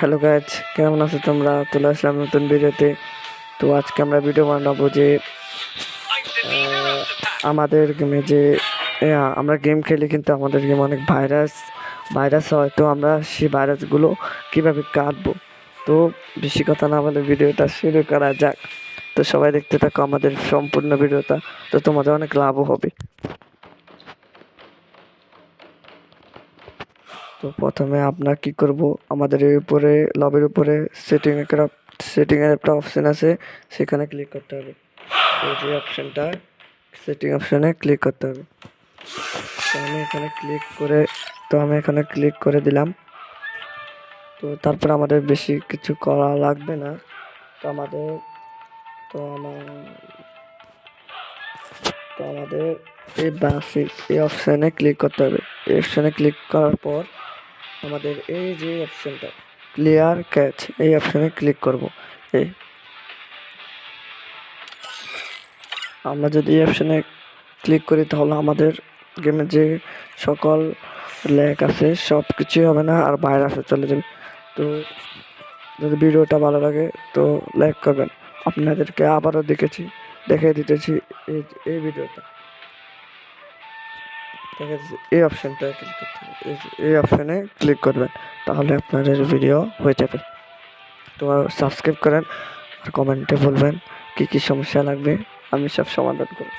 Hello guys কেমন আছো তোমরা? চলে আসলাম নতুন ভিডিওতে। তো আজকে আমরা ভিডিও বানাবো যে আমাদের গেমে যে আমরা গেম খেলি কিন্তু আমাদের গেমে অনেক ভাইরাস ভাইরাস হয়। তো আমরা সেই ভাইরাসগুলো কীভাবে কাটবো? তো বেশি কথা না বলে ভিডিওটা শুরু করা যাক। তো সবাই দেখতে থাকো আমাদের সম্পূর্ণ ভিডিওটা। তো তোমাদের অনেক লাভও হবে। তো প্রথমে আপনার কি করব? আমাদের এই উপরে লবের উপরে সেটিং একটা সেটিং এর একটা অপশন আছে, সেখানে ক্লিক করতে হবে। এই যে অপশনটা সেটিং অপশনে ক্লিক করতে হবে। তো আমি এখানে ক্লিক করে, তো আমি এখানে ক্লিক করে দিলাম। তো তারপর আমাদের বেশি কিছু করা লাগবে না। তো আমাদের, তো আমার, তো আমাদের এই বেসিক এই অপশানে ক্লিক করতে হবে। এই অপশানে ক্লিক করার পর আমাদের এই যে অপশানটা, ক্লিয়ার ক্যাচ, এই অপশানে ক্লিক করব। এই আমরা যদি এই অপশানে ক্লিক করি তাহলে আমাদের গেমের যে সকল ল্যাক আছে সব কিছুই হবে না, আর ভাইরাসও চলে যাবে। তো যদি ভিডিওটা ভালো লাগে তো লাইক করবেন। আপনাদেরকে আবারও দেখেছি দেখে দিতেছি এই এই ভিডিওটা। দেখা যাচ্ছে এই অপশানটা ক্লিক করতে এই অপশানে ক্লিক করবেন, তাহলে আপনাদের ভিডিও হয়ে যাবে। তো সাবস্ক্রাইব করেন আর কমেন্টে বলবেন কী কী সমস্যা লাগবে, আমি সব সমাধান করব।